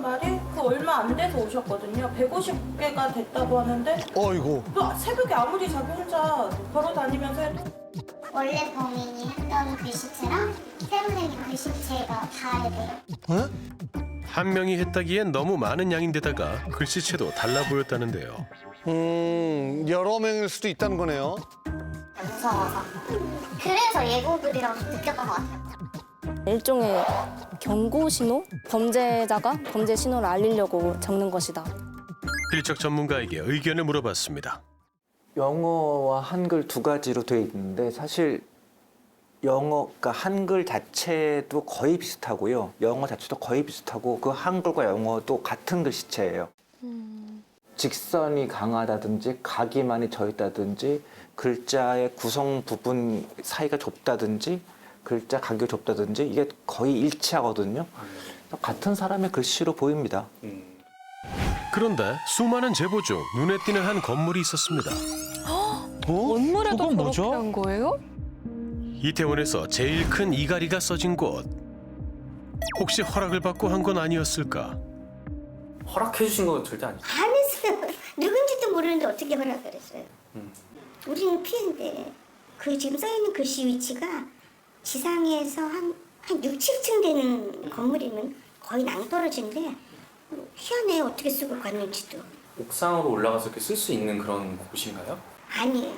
말이 그 얼마 안 돼서 오셨거든요. 150개가 됐다고 하는데 어이구. 또 새벽에 아무리 자기 혼자 걸어 다니면서 해도 원래 범인이 했던 글씨체랑 새로 생긴 글씨체가 다르대요. 에? 한 명이 했다기엔 너무 많은 양인데다가 글씨체도 달라 보였다는데요. 음, 여러 명일 수도 있다는 거네요. 무서워서. 그래서 예고글이라고 좀 느꼈던 것 같아요. 일종의 경고 신호? 범죄자가 범죄 신호를 알리려고 적는 것이다. 필적 전문가에게 의견을 물어봤습니다. 영어와 한글 두 가지로 돼 있는데 사실 영어, 그러니까 한글 자체도 거의 비슷하고요. 영어 자체도 거의 비슷하고 그 한글과 영어도 같은 글씨체예요. 직선이 강하다든지 각이 많이 져 있다든지 글자의 구성 부분 사이가 좁다든지 글자 간격이 좁다든지 이게 거의 일치하거든요. 같은 사람의 글씨로 보입니다. 그런데 수많은 제보 중 눈에 띄는 한 건물이 있었습니다. 원물에도 그건 저렇게 뭐죠? 한 거예요? 이태원에서 제일 큰 이가리가 써진 곳. 혹시 허락을 받고 한 건 아니었을까? 허락해 주신 건 절대 아니죠. 안 했어요. 누군지도 모르는데 어떻게 허락을 했어요. 우리는 피해인데 그 지금 써 있는 글씨 위치가 지상에서 한, 한 6, 7층 되는 건물이면 거의 낭떠러지인데 희한해 어떻게 쓰고 갔는지도. 옥상으로 올라가서 이렇게 쓸 수 있는 그런 곳인가요? 아니에요.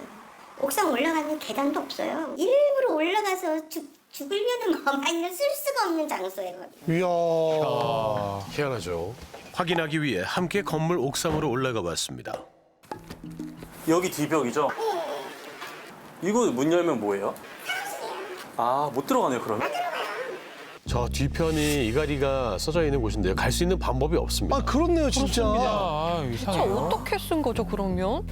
옥상 올라가는 계단도 없어요. 일부러 올라가서 죽, 죽으려는 마음 아니면 쓸 수가 없는 장소예요. 이야. 희한하죠. 확인하기 위해 함께 건물 옥상으로 올라가 봤습니다. 여기 뒤벽이죠? 이거 문 열면 뭐예요? 아, 못 들어가네요, 그러면? 저 뒤편이 이가리가 써져 있는 곳인데요. 갈 수 있는 방법이 없습니다. 아, 그렇네요, 진짜. 아, 저 이상해요. 어떻게 쓴 거죠 그러면?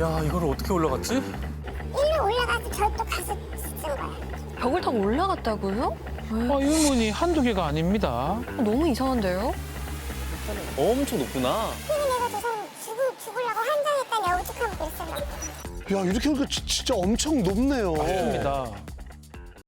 야, 이걸 어떻게 올라갔지? 일로 올라가서 저또 가서 쓴 거야. 벽을 타고 올라갔다고요? 아, 이 문이 한두 개가 아닙니다. 너무 이상한데요? 엄청 높구나. 내가 저 사람 죽을, 환장했다니 오죽하고 그랬어요. 야, 이렇게 보니까 지- 진짜 엄청 높네요. 맞습니다.